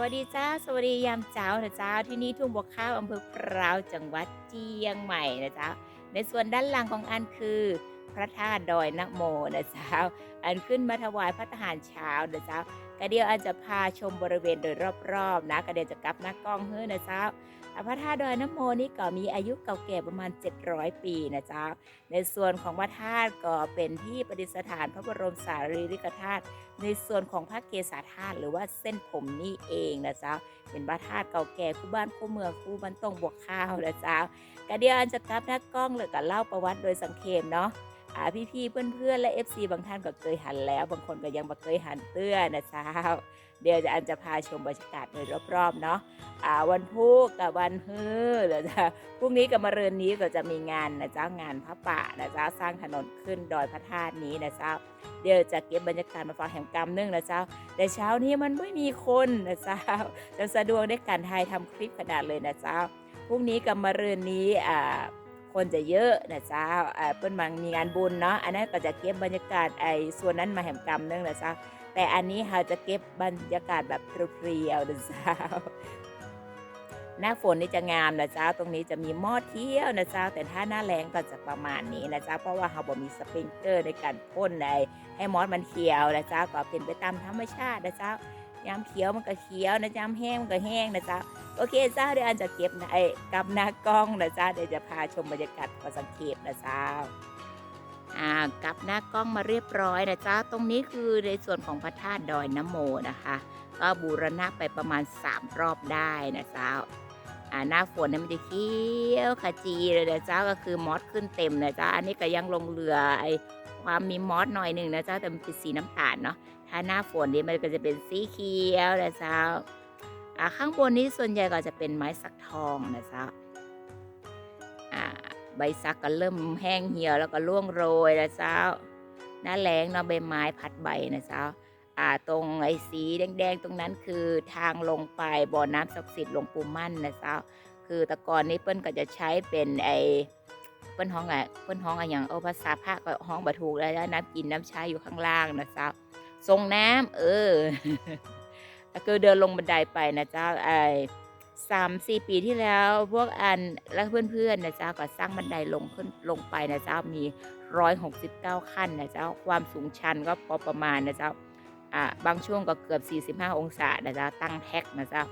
วัสดีจ้า สวัสดียามเช้านะจ้าที่นี่ทุ่งบัวข้าวอำเภอพร้าวจังหวัดเชียงใหม่นะจ้าในส่วนด้านล่างของอันคือพระธาตุดอยนะโมนะจ้าอันขึ้นมาถวายพระทหารเช้านะจ้า กระเดียวอันจะพาชมบริเวณโดยรอบๆนะกระเดียวจะกลับหน้ากล้องเฮ้อนะเจ้าอะพระธาตุดอยนะโมนี่ก็มีอายุเก่าแก่ประมาณ 700 ปีนะเจ้า ในส่วนของพระธาตุก็เป็นที่ประดิษฐานพระบรมสารีริกธาตุในส่วนของพระเกศาธาตุหรือว่าเส้นผมนี่เองนะจ๊ะเป็นพระธาตุเก่าแก่คู่บ้านคู่เมืองคู่บ้านตรงบวกข้าวนะจ๊ะกระเดียวอันจะกลับหน้ากล้องเลยก็เล่าประวัติโดยสังเขปเนาะ่าพี่ๆเพื่อนๆและ FC บางท่านก็เคยหันแล้ว บางคนก็ยังไม่เคยหันเตื้อนะจ๊ะเดี๋ยวจะอันจะพาชมบรรยากาศโดยรอบๆเนาะอ่าวันพุธกับวันฮือเดี๋ยวจะพรุ่งนี้กับมะรืนนี้ก็จะมีงานนะจ๊ะงานพระป่านะจ๊ะสร้างถนนขึ้นดอยพระธาตุนี้นะจ๊ะเดี๋ยวจะเก็บบรรยากาศมาฝากแห่งกรรมนื่งนะเจ้า แต่เช้านี้มันไม่มีคนนะเจ้าจะสะดวกในการถ่ายทำคลิปขนาดเลยนะเจ้าพรุ่งนี้กับมะรืนนี้อ่า คนจะเยอะนะจ้าเปิ้นมังมีงานบุญเนาะอันนั้นก็จะเก็บบรรยากาศไอ้ส่วนนั้นมาแห่งกรรมเนื่องนะจ้าแต่อันนี้เราจะเก็บบรรยากาศแบบเพรียวๆนะจ้าหน้าฝนนี่จะงามนะเจ้าตรงนี้จะมีหม้อเที่ยวนะเจ้าแต่ถ้าหน้าแรงก็จะประมาณนี้นะเจ้าเพราะว่าเราบ่มีสปริงเกอร์ในการพ่นในให้มอสมันเขียวนะเจ้าก็เป็นไปตามธรรมชาตินะเจ้า ยามเขียวมันก็เขียวนะยามแห้งมันก็แห้งนะจ้าโอเคจ้าเดี๋ยวอันจะเก็บในกับหน้ากล้องนะจ้าเดี๋ยวจะพาชมบรรยากาศพอสังเกตนะจ้าอ่ากลับหน้ากล้องมาเรียบร้อยนะจ้าตรงนี้คือในส่วนของพระธาตุดอยน้ำโมนะคะ ก็บูรณะไปประมาณ 3 รอบได้นะจ้าอ่าหน้าฝนเนี่ยมันจะเขียวขจีเลยนะจ้าก็คือมอสขึ้นเต็มนะจ้าอันนี้ก็ยังลงเรือไอความมีมอสหน่อยหนึ่งนะจ้าแต่มันเป็นสีน้ำตาลเนาะ ถ้าหน้าฝนนี่มันก็จะเป็นสีเขียวนะเจ้าอ่าข้างบนนี้ส่วนใหญ่ก็จะเป็นไม้สักทองนะเจ้าอ่าใบสักก็เริ่มแห้งเหี่ยวแล้วก็ร่วงโรยนะเจ้า หน้าแรงเนาะใบไม้พัดใบนะเจ้าอ่าตรงไอ้สีแดงๆ ตรงนั้นคือทางลงไปบ่อน้ำศักดิ์สิทธิ์หลวงปู่มั่นนะเจ้า คือต่ก่อนนี้เปิ้นก็จะใช้เป็นไอ้เปิ้นห้องอะเปิ้นห้องอะอย่างเอาภาษาภาคก็ห้องบะถูกแล้วนะน้ำกินน้ำใช้อยู่ข้างล่างนะเจ้า ทรงน้ำเออแล้วก็เดินลงบันไดไปนะเจ้าไอ้สามสี่ปีที่แล้วพวกอันและเพื่อนๆนะเจ้าก็สร้างบันไดลงขึ้นลงไปนะเจ้ามีร้อยหกสิบเก้าขั้นนะเจ้าความสูงชันก็พอประมาณนะเจ้าอ่าบางช่วงก็เกือบ45องศานะเจ๊ะตั้งแท็กนะเจ๊ะ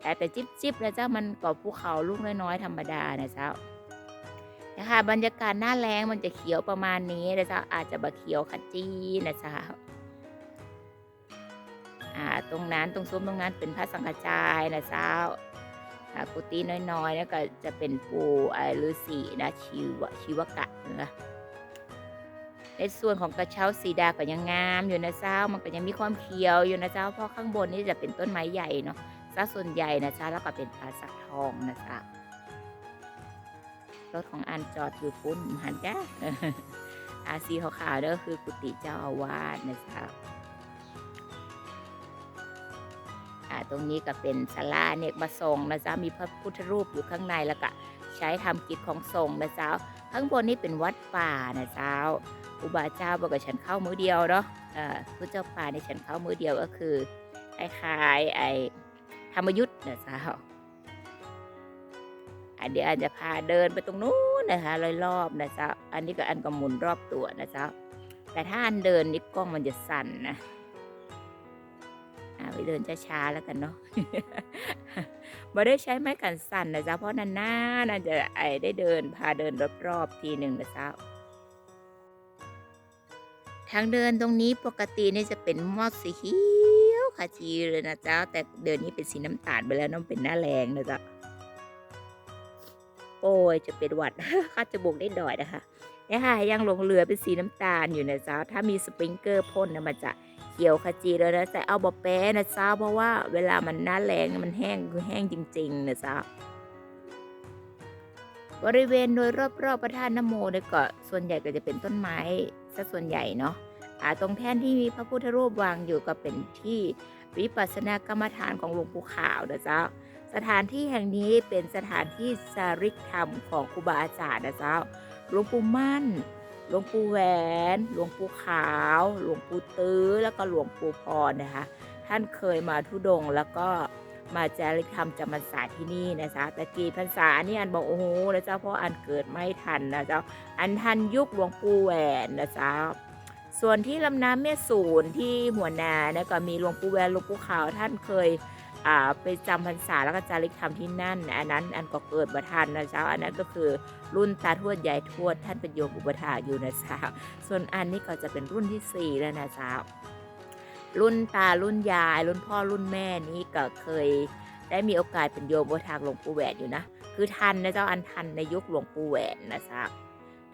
แต่แต่จิบจิบนะเจ๊ะมันก็ภูเขาลูกน้อยๆธรรมดานะเจ๊ะนะคะบรรยากาศหน้าแรงมันจะเขียวประมาณนี้นะเจ๊ะอาจจะบะเขียวขจีนะเจ๊ะ อ่าตรงนั้นตรงซุ้มตรงนั้นเป็นพระสังฆจายนะเจ้าอากุฏิน้อยๆแล้วก็จะเป็นปูอ้ฤาษีนะชีวะชีวกะนะในส่วนของกระเช้าสีดาก็ยังงามอยู่นะเจ้ามันก็ยังมีความเขียวอยู่นะเจ้าเพราะข้างบนนี่จะเป็นต้นไม้ใหญ่เนาะซะส่วนใหญ่นะเจ้าแล้วก็เป็นปลาสักทองนะเจ้ารถของอันจอดอยู่ปุ้นหันจ้าอาสีขาวๆเด้อคือกุฏิเจ้าอาวาสนะเจ้า ตรงนี้ก็เป็นศาลาเนกประสงค์นะจ้ามีพระพุทธรูปอยู่ข้างในแล้วก็ใช้ทำกิจของสงฆ์นะเจ้า ข้างบนนี่เป็นวัดป่านะเจ้าครูบาเจ้าบอกกับฉันเข้ามือเดียวเนาะเออพระเจ้าป่าในฉันเข้ามือเดียวก็คือคล้คายไอ้ธรรมยุทธ์นะเจ้าอันเดี๋ยวอันจะพาเดินไปตรงนู้นนะคะรอบนะเจ้าอันนี้ก็อันก็หมุนรอบตัวนะเจ้าแต่ถ้าอันเดินนี่กล้องมันจะสั่นนะ อ่าไปเดินช้าๆแล้วกันเนาะบ่ได้ใช้ไม้กันสั่นนะจ๊ะเพราะนานๆน่าจะไอได้เดินพาเดินรอบๆทีหนึ่งนะจ๊ะทางเดินตรงนี้ปกตินี่จะเป็นมอดสีเขียวขจีเลยนะจ๊ะแต่เดินนี้เป็นสีน้ำตาลไปแล้วน้องเป็นหน้าแรงนะจ๊ะโอ้ยจะเป็นหวัดคัดจมูกได้ดอยนะคะเนี่ยค่ะยังหลงเหลือเป็นสีน้ำตาลอยู่นะจ๊ะถ้ามีสปริงเกอร์พ่นนะมันจะ เขียวขจีเลยนะแต่เอาบอแป้นะจ๊ะเพราะว่าเวลามันหน้าแรงมันแห้งคือแห้งจริงๆนะจ๊ะบริเวณโดยรอบๆพระธาตุนโมเนี่ยก็ส่วนใหญ่ก็จะเป็นต้นไม้ซะส่วนใหญ่เนาะอ่าตรงแท่นที่มีพระพุทธรูปวางอยู่ก็เป็นที่วิปัสสนากรรมฐานของหลวงปู่ขาวนะจ้าสถานที่แห่งนี้เป็นสถานที่สาริกธรรมของครูบาอาจารย์นะเจ้าหลวงปู่มั่น หลวงปู่แหวน หลวงปู่ขาว หลวงปู่ตื้อ แล้วก็หลวงปู่พรนะคะ ท่านเคยมาทุดงแล้วก็มาจาริกธรรมจำพรรษาที่นี่นะจ๊ะแต่กี่พรรษานี่อันบอกโอ้โหนะจ๊ะเพราะอันเกิดไม่ทันนะจ๊ะอันทันยุคหลวงปู่แหวนนะจ๊ะส่วนที่ลำน้ำแม่สูนที่หัวนาเนี่ยก็มีหลวงปู่แหวนหลวงปู่ขาวท่านเคย ไปจำพรรษาแล้วก็จาริกธรรมที่นั่น อันนั้นอันก็เกิดมาทันนะจ๊ะอันนั้นก็คือรุ่นตาทวดยายทวดท่านเป็นโยมอุปถาอยู่นะจ๊ะส่วนอันนี้ก็จะเป็นรุ่นที่สี่แล้วนะจ๊ะรุ่นตารุ่นยายรุ่นพ่อรุ่นแม่นี้ก็เคยได้มีโอกาสเป็นโยมบทาหลวงปู่แหวนอยู่นะ คือทันนะเจ้าอันทันในยุคหลวงปู่แหวนนะจ๊ะ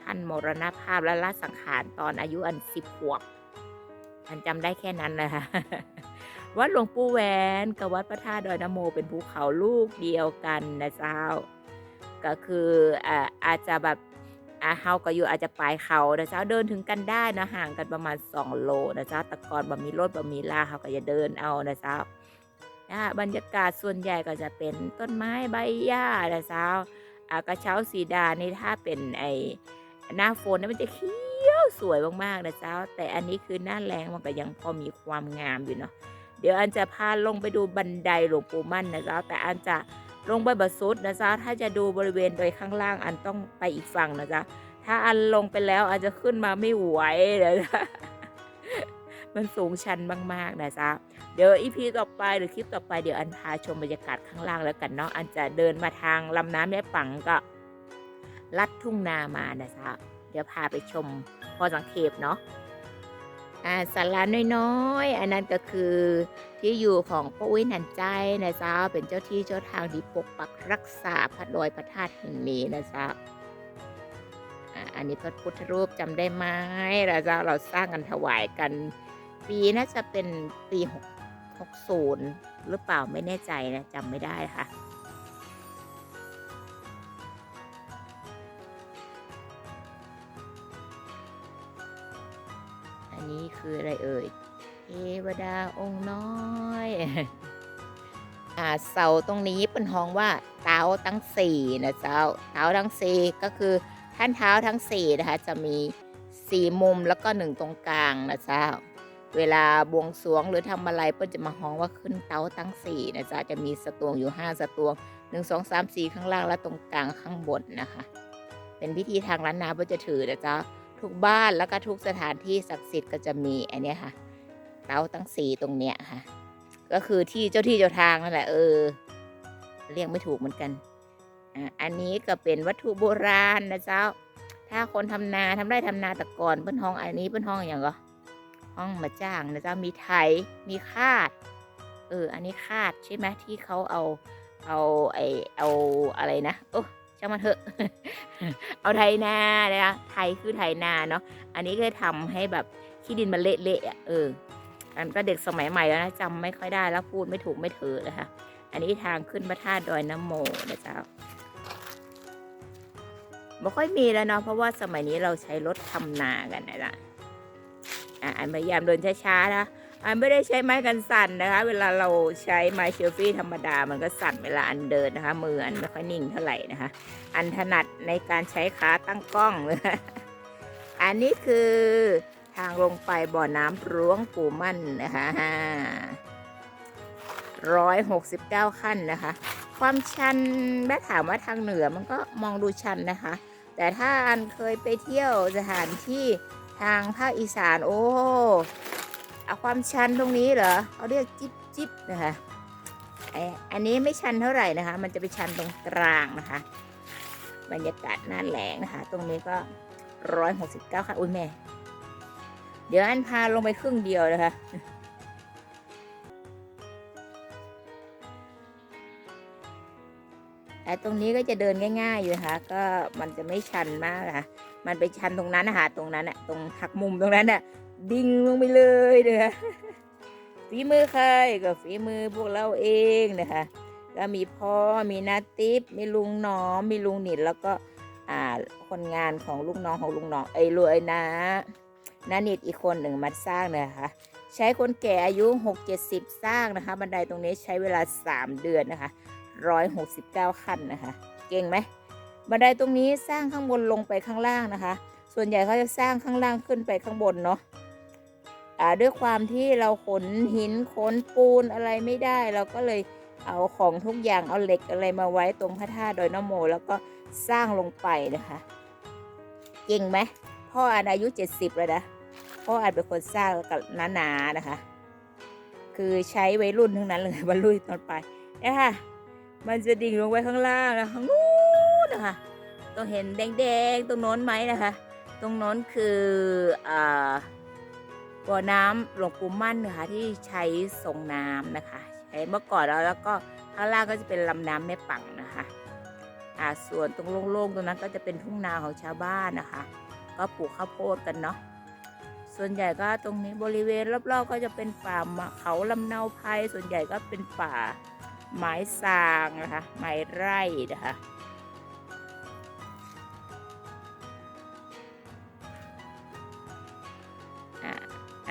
ท่านมรณภาพและละสังขารตอนอายุอันสิบขวบอันจำได้แค่นั้นนะคะ วัดหลวงปู่แหวนกับวัดพระธาตุดอยนโมเป็นภูเขาลูกเดียวกันนะเจ้า ก็คืออ่าอาจจะแบบอาเฮาก็อยู่อาจจะปลายเขานะเจ้าเดินถึงกันได้นะห่างกันประมาณ 2 โลนะเจ้าต่ก่อนบ่มีรถบ่มีลาเขาก็จะเดินเอานะเจ้านะบรรยากาศส่วนใหญ่ก็จะเป็นต้นไม้ใบหญ้านะเจ้าอากระเช้าสีดานี่ถ้าเป็นไอหน้าฝนนี่มันจะเขียวสวยมากๆนะเจ้า แต่อันนี้คือหน้าแรงมันก็ยังพอมีความงามอยู่เนาะ เดี๋ยวอันจะพาลงไปดูบันไดหลวงปู่มั่นนะเจ้าแต่อันจะลงไปบัดสุดนะจ๊ะถ้าจะดูบริเวณโดยข้างล่างอันต้องไปอีกฝั่งนะจ๊ะถ้าอันลงไปแล้วอาจจะขึ้นมาไม่ไหวเลยนะมันสูงชันมาก ๆ นะจ๊ะ เดี๋ยวอีพีต่อไปหรือคลิปต่อไปเดี๋ยวอันพาชมบรรยากาศข้างล่างแล้วกันเนาะ อันจะเดินมาทางลำน้ำแม่ปังก็ลัดทุ่งนามานะจ๊ะ เดี๋ยวพาไปชมพอสังเขปเนาะ อ่าสาราน้อยๆ อันนั้นก็คือที่อยู่ของป้าอุ้ยนันใจนะจ๊ะเป็นเจ้าที่เจ้าทางที่ปกปักรักษาพระดอยพระธาตุแห่งนี้นะจ๊ะอ่าอันนี้พระพุทธรูปจำได้ไหมนะจ๊ะเราสร้างกันถวายกัน ปีน่าจะเป็นปีหกหกศูนย์หรือเปล่าไม่แน่ใจนะจำไม่ได้ค่ะ อันนี้คืออะไรเอ่ยเทวดาองค์น้อยอ่าเสาตรงนี้เป็นห้องว่าเท้าทั้งสี่นะเจ้าเท้าทั้งสี่ก็คือท่านเท้าทั้งสี่นะคะจะมีสี่มุมแล้วก็หนึ่งตรงกลางนะเจ้าเวลาบวงสรวงหรือทำอะไรเปิ้นจะมาห้องว่าขึ้นเต้าทั้งสี่นะจ๊ะจะมีสตวงอยู่ห้าสตวงหนึ่งสองสามสี่ข้างล่างและตรงกลางข้างบนนะคะ เป็นพิธีทางล้านนาเพื่อจะถือนะจ๊ะ ทุกบ้านแล้วก็ทุกสถานที่ศักดิ์สิทธิ์ก็จะมีอันนี้ค่ะ เตาตั้งสีตรงเนี้ยค่ะ ก็คือที่เจ้าที่เจ้าทางนั่นแหละเออ เรียกไม่ถูกเหมือนกันอะอันนี้ก็เป็นวัตถุโบราณนะเจ้า ถ้าคนทำนาทำไร่ทำนาต่ก่อนเปิ้นห้องอันนี้เปิ้นห้องอย่างก็ห้องมาจ้างนะเจ้ามีไถมีคาด เออ อันนี้คาดใช่ไหมที่เขาเอาเอาไอเอาอะไรนะโอ้ ช่างมันเถอะ เอาไถนานะคะไถคือไถนาเนาะ อันนี้ก็ทำให้แบบขี้ดินมันเละๆอะเออ อันก็เด็กสมัยใหม่แล้วนะจำไม่ค่อยได้แล้วพูดไม่ถูกไม่เถอะนะคะ อันนี้ทางขึ้นพระธาตุดอยน้ำโมนะจ๊ะไม่ค่อยมีแล้วเนาะเพราะว่าสมัยนี้เราใช้รถทำนากันนะจ๊ะอะอันพยายามเดินช้าๆนะ อันไม่ได้ใช้ไม้กันสั่นนะคะ เวลาเราใช้ไม้เชลฟี่ธรรมดา มันก็สั่นเวลาอันเดินนะคะ มืออันไม่ค่อยนิ่งเท่าไหร่นะคะ อันถนัดในการใช้ขาตั้งกล้องเลยอันนี้คือทางลงไปบ่อน้ำร้วงปู่มั่นนะคะร้อยหกสิบเก้าขั้นนะคะ ความชันแม่ถามว่าทางเหนือมันก็มองดูชันนะคะ แต่ถ้าอันเคยไปเที่ยวสถานที่ทางภาคอีสานโอ้ ความชันตรงนี้เหรอเขาเรียกจิ๊บจิ๊บนะคะไออันนี้ไม่ชันเท่าไหร่นะคะ มันจะไปชันตรงกลางนะคะ บรรยากาศหน้าแหลงนะคะ ตรงนี้ก็ร้อยหกสิบเก้าค่ะ อุ้ยแม่ เดี๋ยวอันพาลงไปครึ่งเดียวนะคะแต่ตรงนี้ก็จะเดินง่าย ๆ อยู่นะคะก็มันจะไม่ชันมากนะคะมันไปชันตรงนั้นนะคะตรงนั้นอะตรงหักมุมตรงนั้นอะ ดิ่งลงไปเลยนะคะฝีมือใครก็ฝีมือพวกเราเองนะคะก็มีพ่อมีนาติปมีลุงหน้อมมีลุงหนิดแล้วก็อ่าคนงานของลูกน้องของลุงหน้องไอ้รวยนะนานิดอีกคนหนึ่งมาสร้างเนี่ยค่ะใช้คนแก่อายุ 6 70 สร้างนะคะ บันไดตรงนี้ใช้เวลา 3 เดือนนะคะ 169 ขั้นนะคะ เก่งไหมบันไดตรงนี้สร้างข้างบนลงไปข้างล่างนะคะ ส่วนใหญ่เขาจะสร้างข้างล่างขึ้นไปข้างบนเนาะ ด้วยความที่เราขนหินขนปูนอะไรไม่ได้ เราก็เลยเอาของทุกอย่างเอาเหล็กอะไรมาไว้ตรงพระธาตุดอยนโม แล้วก็สร้างลงไปนะคะเก่งไหมพ่ออันอายุ 70 แล้วนะพ่ออันเป็นคนสร้างกับหนาๆนะคะ คือใช้วัยรุ่นทั้งนั้นเลยบรรลุตอนไปเนี่ยค่ะมันจะดิ่งลงไปข้างล่างนะคะนู้นนะคะต้องเห็นแดงๆตรงโน้นไหมนะคะ ตรงโน้นคืออ่า บ่อน้ำหลวงปู่มั่นนะคะที่ใช้ส่งน้ำนะคะใช้เมื่อก่อนแล้วแล้วก็ข้างล่างก็จะเป็นลำน้ำแม่ปังนะคะอ่าส่วนตรงโล่งๆตรงนั้นก็จะเป็นทุ่งนาของชาวบ้านนะคะ ก็ปลูกข้าวโพดกันเนาะส่วนใหญ่ก็ตรงนี้บริเวณรอบๆก็จะเป็นป่าเขาลำเนาไพรส่วนใหญ่ก็เป็นป่าไม้สางนะคะไม้ไร่นะคะ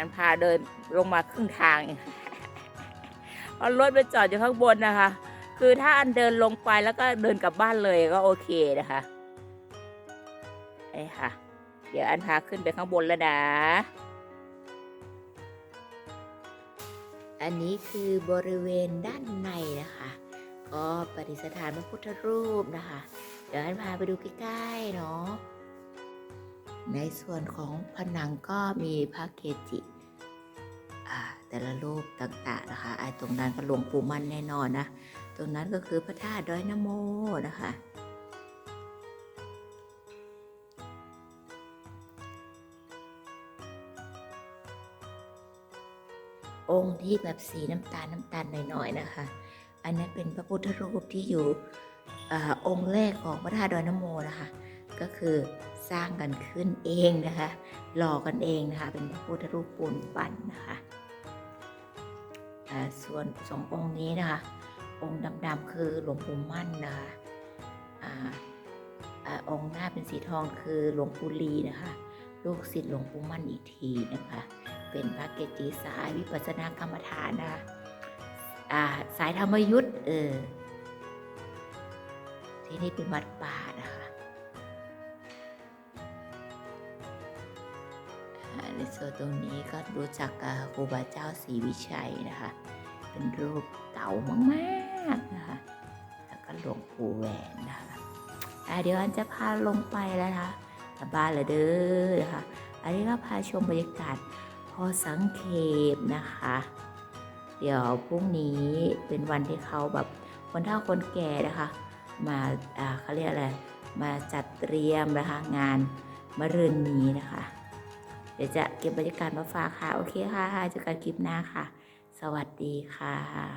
ันพาเดินลงมาครึ่งทางเองเพราะรถไปจอดอยู่ข้างบนนะคะ คือถ้าอันเดินลงไปแล้วก็เดินกลับบ้านเลยก็โอเคนะคะไอ้ค่ะ เดี๋ยวอันพาขึ้นไปข้างบนแล้วนะ อันนี้คือบริเวณด้านในนะคะ ก็ประดิษฐานพระพุทธรูปนะคะ เดี๋ยวอันพาไปดูใกล้ๆเนาะ ในส่วนของผนังก็มีพระเกจิแต่ละรูปต่างๆนะคะไอ้ตรงนั้นก็หลวงปู่มั่นแน่นอนนะ ตรงนั้นก็คือพระธาตุดอยนโมนะคะ องค์ที่แบบสีน้ำตาลน้ำตาลหน่อยๆนะคะ อันนั้นเป็นพระพุทธรูปที่อยู่อองค์แรกของพระธาตุดอยนโมนะคะ ก็คือ สร้างกันขึ้นเองนะคะ หล่อกันเองนะคะ เป็นพระพุทธรูปปูนปั้นนะคะส่วนสององค์นี้นะคะ องค์ดำๆคือหลวงปู่มั่นนะคะองค์หน้าเป็นสีทองคือหลวงปู่ลีนะคะ ลูกศิษย์หลวงปู่มั่นอีกทีนะคะ เป็นพระเกจิสายวิปัสสนากรรมฐานนะคะาสายธรรมยุทธ์เออที่นี่เป็นวัดป่านะคะ ส่วนตรงนี้ก็รู้จักกับครูบาเจ้าศรีวิชัยนะคะ เป็นรูปเก่ามากๆนะคะ แล้วก็หลวงปู่แหวนนะคะอ่าเดี๋ยวอันจะพาลงไปแล้วนะคะกลับบ้านละเด้อนะคะ อันนี้ก็พาชมบรรยากาศพอสังเขปนะคะ เดี๋ยวพรุ่งนี้เป็นวันที่เขาแบบคนเฒ่าคนแก่นะคะ มาอ่าเขาเรียกอะไร มาจัดเตรียมนะคะงานมะรืนนี้นะคะ เดี๋ยวจะเก็บบรรยากาศมาฝากค่ะ โอเคค่ะเจอกันคลิปหน้าค่ะ สวัสดีค่ะ